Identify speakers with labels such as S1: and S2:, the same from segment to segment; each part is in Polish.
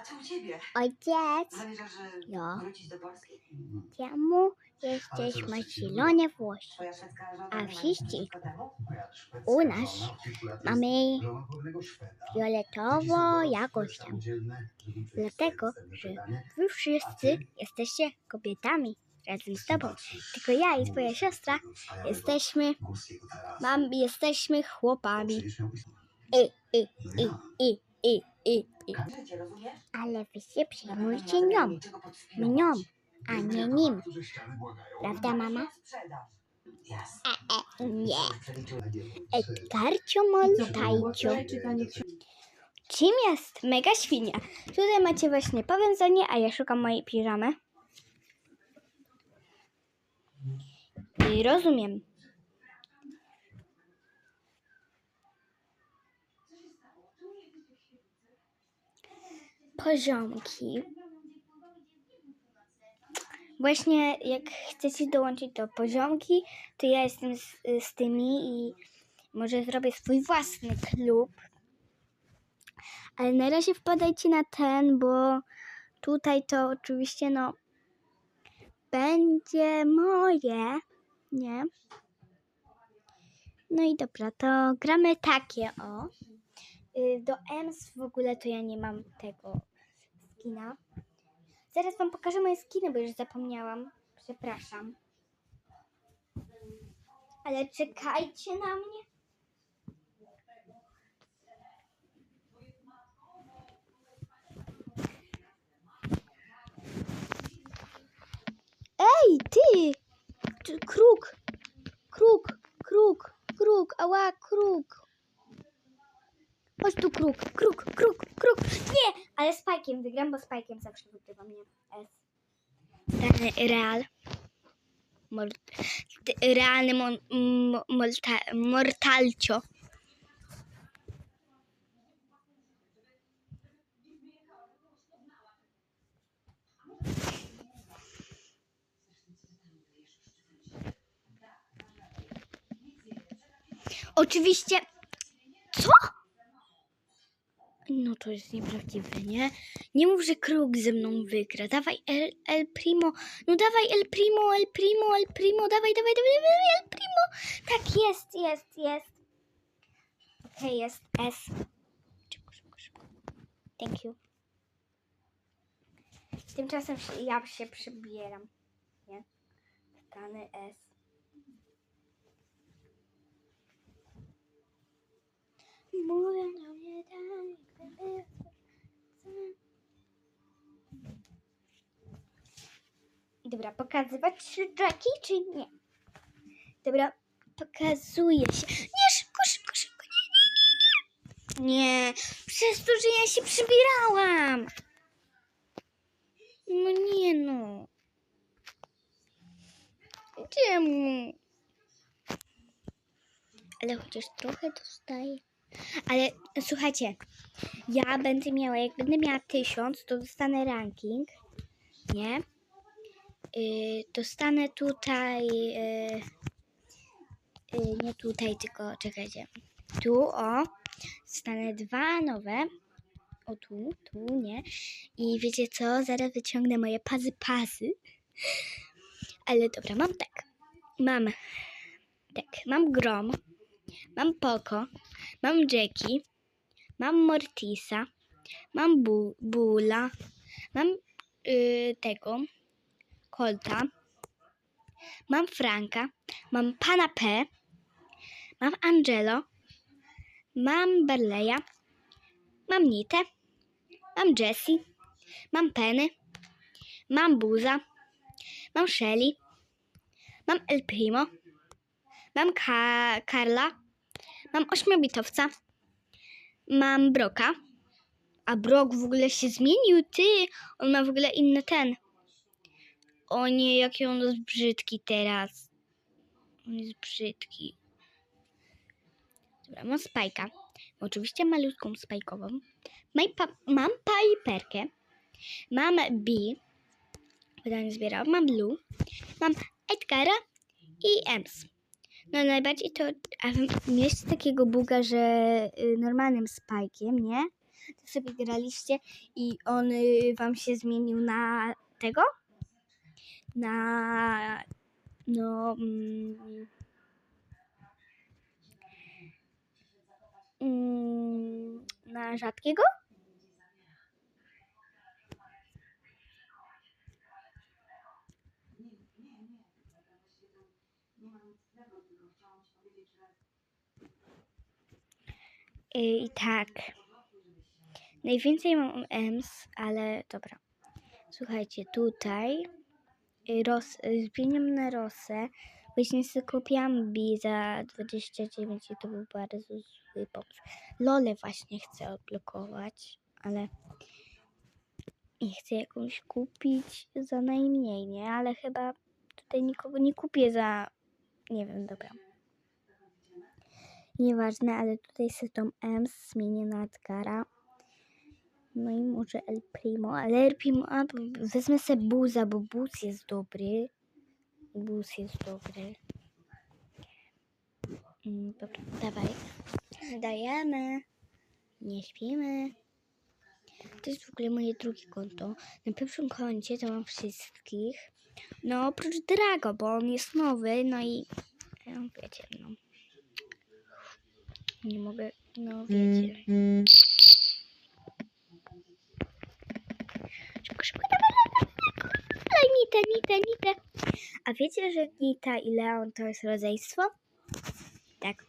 S1: A co u ciebie?
S2: Ojciec,
S1: Zamierzasz e,
S2: Ja.
S1: wrócić do Polski?
S2: czemu jesteś ma zielone włosy?
S1: Twoja szwedzka żona
S2: A
S1: ma
S2: wszyscy
S1: przeciwko temu?
S2: u nas mamy fioletowo jakoś tam. Dlatego, że wy wszyscy jesteście kobietami razem z tobą. Tylko ja i twoja siostra jesteśmy, mam, jesteśmy chłopami. I, i, i, i, i, i, i. Ale wy się przejmujcie nią, mnią, a nie nim. Prawda, mama? E, e, nie. Edgarcio Montajcio. Czym jest mega świnia? Tutaj macie właśnie powiązanie, a ja szukam mojej piżamy. I rozumiem. Poziomki. Właśnie jak chcecie dołączyć do poziomki, to ja jestem z, z tymi i może zrobię swój własny klub. Ale na razie wpadajcie na ten, bo tutaj to oczywiście no będzie moje, nie? No i dobra, to gramy takie o. Y, Do EMS w ogóle to ja nie mam tego skina. Zaraz wam pokażę moje skiny, bo już zapomniałam. Przepraszam. Ale czekajcie na mnie. Ej, ty! Kruk! Kruk! Kruk! Kruk! Ała, kruk! Chodź tu, kruk! Kruk! Kruk! Kruk! Nie! Ale spajkiem wygram, bo spajkiem zawsze wygrywam, nie? S. Real. Mor, realny mon, mo, morta, mortalcio. Oczywiście. Co? No to jest nieprawdziwe, nie? Nie mów, że kruk ze mną wygra. Dawaj El, El Primo. No dawaj El Primo, El Primo, El Primo. Dawaj, dawaj, dawaj, dawaj El Primo. Tak, jest, jest, jest. Okej, jest S. Szybko, szybko, szybko. Thank you. Tymczasem ja się przybieram. Nie? Stany S. Mówią do mnie jakby Dobra, pokazywać Jackie czy nie? Dobra, pokazuje się. Nie, szybko, szybko, szybko. Nie, nie, nie, nie. Nie, przez to, że ja się przybierałam. No nie no. Czemu? Ale chociaż trochę dostaję. Ale słuchajcie, ja będę miała, jak będę miała tysiąc, to dostanę ranking, nie? Yy, dostanę tutaj, yy, yy, nie tutaj, tylko czekajcie, tu o, dostanę dwa nowe, o tu, tu, nie? I wiecie co, zaraz wyciągnę moje pazy pazy, ale dobra, mam tak, mam, tak, mam Grom, mam Poco, mam Jackie, mam Mortisa, mam Bu- Bula, mam yy, tego, Colta, mam Franka, mam Pana P, mam Angelo, mam Barleya, mam Nitę, mam Jessie, mam Penny, mam Buza, mam Shelly, mam El Primo, mam Ka- Karla, mam ośmiobitowca, mam Broka, a Brok w ogóle się zmienił, ty, on ma w ogóle inny ten. O nie, jaki on jest brzydki teraz. On jest brzydki. Dobra, mam spajka. Oczywiście malutką spajkową. Mam, Piperkę. Mam B. Pytanie zbierałam. Mam Lu. Mam Edgara i Ems. No najbardziej to mieliście takiego buga, że y, normalnym spajkiem, nie? to sobie graliście i on y, wam się zmienił na tego? Na no mm, mm, na rzadkiego? I tak. Najwięcej mam EMS, ale dobra. Słuchajcie, tutaj y, ros, y, zmieniam na rosę. Właśnie sobie kupiłam Bi za 29 i to był bardzo zły pomysł. Lole właśnie chcę odblokować, ale i chcę jakąś kupić za najmniej, nie? Ale chyba tutaj nikogo nie kupię za... Nie wiem, dobra. Nieważne, ale tutaj sobie tą M zmienię na Edgara. No i może El Primo, ale El Primo, a, wezmę sobie Buza, bo Buz jest dobry. Buz jest dobry. Mm, Dobra, dawaj. Dajemy. Nie śpimy. To jest w ogóle moje drugie konto. Na pierwszym koncie to mam wszystkich. No, oprócz Drago, bo on jest nowy, no i no, wiecie, no. Nie mogę, no wiecie. Szybko, szybko, dawaj, Nitę, Nitę, Nitę. A wiecie, że Nita i Leon to jest rodzeństwo? Tak.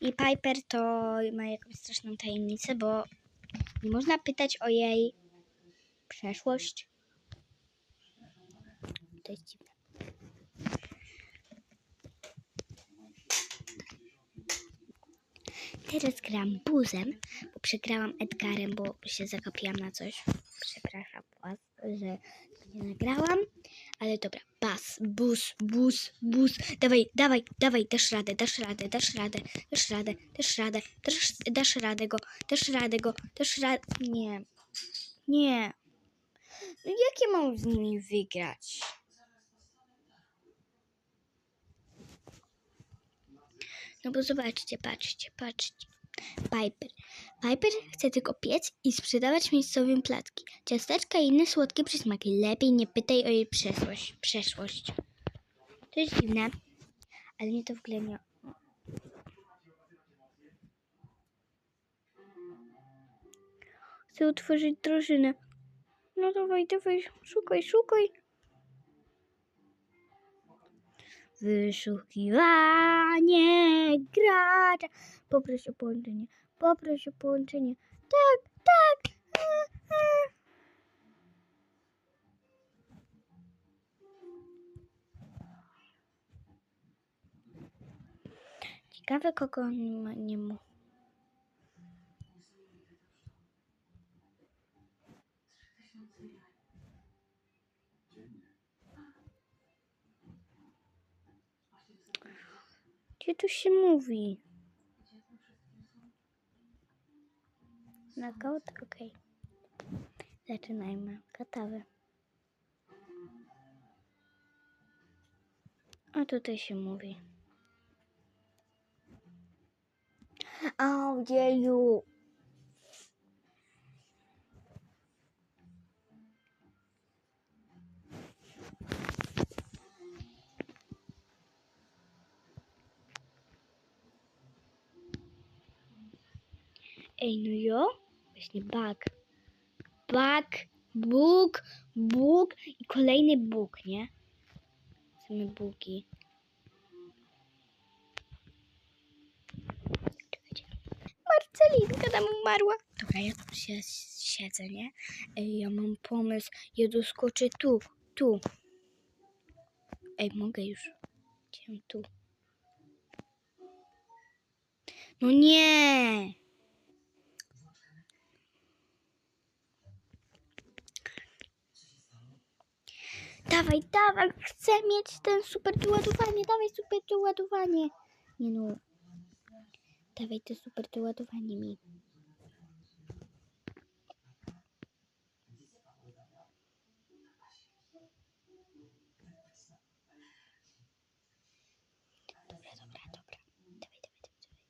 S2: I Piper to ma jakąś straszną tajemnicę, bo nie można pytać o jej przeszłość. To jest dziwne. Teraz gram buzem, bo przegrałam Edgarem, bo się zagapiłam na coś. Przepraszam was, że nie nagrałam. Ale dobra, bas, bus, bus, bus. Dawaj, dawaj, dawaj, dasz radę, dasz radę, dasz radę, dasz radę, dasz radę, dasz, dasz radę go, dasz radę go, dasz radę. Nie, nie. No jak ja mam z nimi wygrać? No bo zobaczcie, patrzcie, patrzcie. Piper. Piper chce tylko piec i sprzedawać miejscowym placki. Ciasteczka i inne słodkie przysmaki. Lepiej nie pytaj o jej przeszłość. przeszłość. To jest dziwne, ale mnie to w ogóle nie... Chcę utworzyć drużynę. No dawaj, dawaj, szukaj, szukaj. Wyszukiwanie gracza. Poproś o połączenie. Poproś o połączenie. Tak, tak. Ciekawe kogo nie. Nie ma. Tu się mówi? Knockout? Okej. Zaczynajmy. Gotowe. A tutaj się mówi. O, Ej, no jo. Właśnie bug. Bug, bóg, bóg i kolejny bóg, nie? Same bugi. Marcelinka tam umarła. Dobra, ja tu się siedzę, nie? Ej, ja mam pomysł. Ja doskoczę tu, tu. Ej, mogę już. Chciałem tu. No nie! Dawaj, dawaj, chcę mieć ten super doładowanie, dawaj super doładowanie. Nie no. Dawaj to super doładowanie mi. Dobra, dobra, dobra. Dawaj, dawaj, dawaj, dawaj.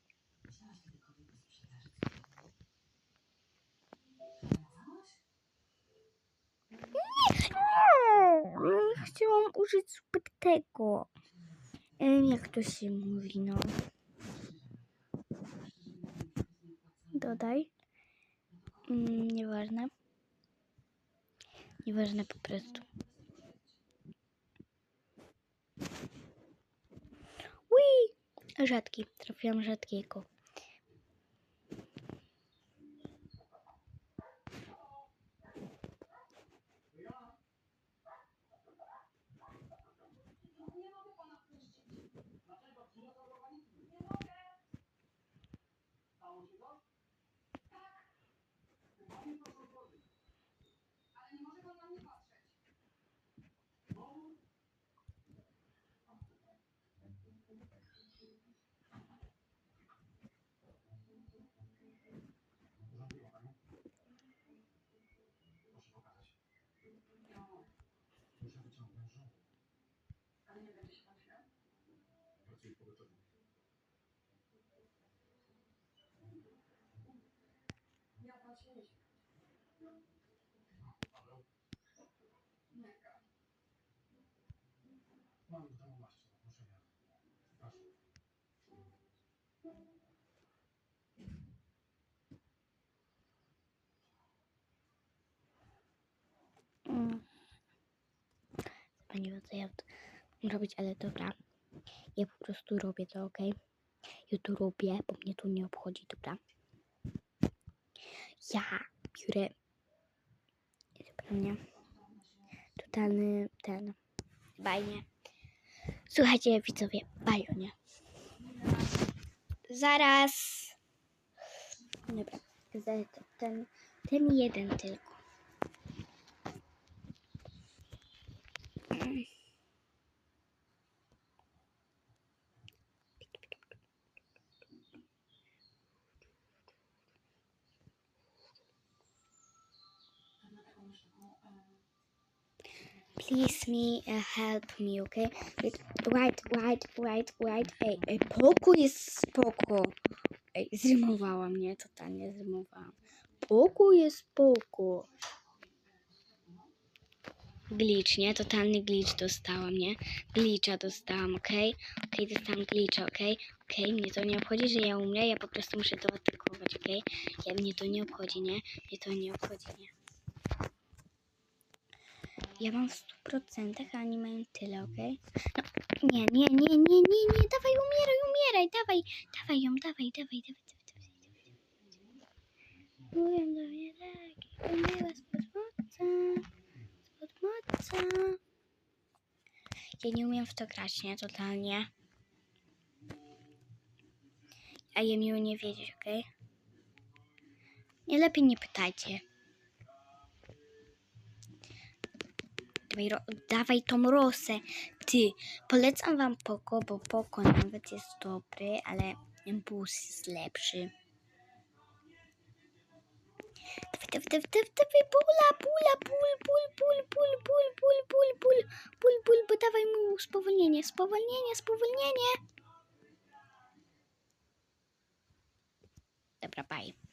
S2: mam użyć super tego. Jak to się mówi, no. Dodaj. Mm, nieważne. Nieważne po prostu. Ui! Rzadki. Trafiłam rzadkiego. Nie wiem, co ja tu robić, ale dobra. Ja po prostu robię to, ok? Ja to robię, bo mnie to nie obchodzi, dobra? Ja biorę... Dobra, nie? Totalny ten... Bajnie. Słuchajcie, widzowie, bajo, nie? Zaraz. Dobra, ten, ten jeden tylko. Please me, uh, help me, okay? Wait, wait, wait, wait. Ej, ej, pokój jest spoko. Ej, zrymowałam, nie? Totalnie zrymowałam. Pokój jest spoko. Glitch, nie? Totalny glitch dostałam, nie? Glitcha dostałam, okej? Okej, dostałam glitcha, okej? Okej, mnie to nie obchodzi, że ja umrę, ja po prostu muszę to atakować, okej? Ja, mnie to nie obchodzi, nie? Mnie to nie obchodzi, nie? Ja mam w 100%, a oni mają tyle, okej? No, nie, nie, nie, nie, nie, nie, dawaj, umieraj, umieraj, dawaj, dawaj ją, dawaj, dawaj, dawaj, dawaj, dawaj, dawaj. Mówią do mnie tak, umyła spod moca, spod moca. Ja nie umiem w to grać, nie, totalnie. A je miło nie wiedzieć, okej? Nie, lepiej nie pytajcie. Dawaj, dawaj tą rosę. Ty, polecam wam Poko, bo Poko nawet jest dobry, ale Bus jest lepszy. Dawaj, dawaj, dawaj, dawaj, dawaj, pula, pula, pul, pul, pul, pul, pul, pul, pul, pul, pul, pul, bo dawaj mu spowolnienie, spowolnienie, spowolnienie. Dobra, bye.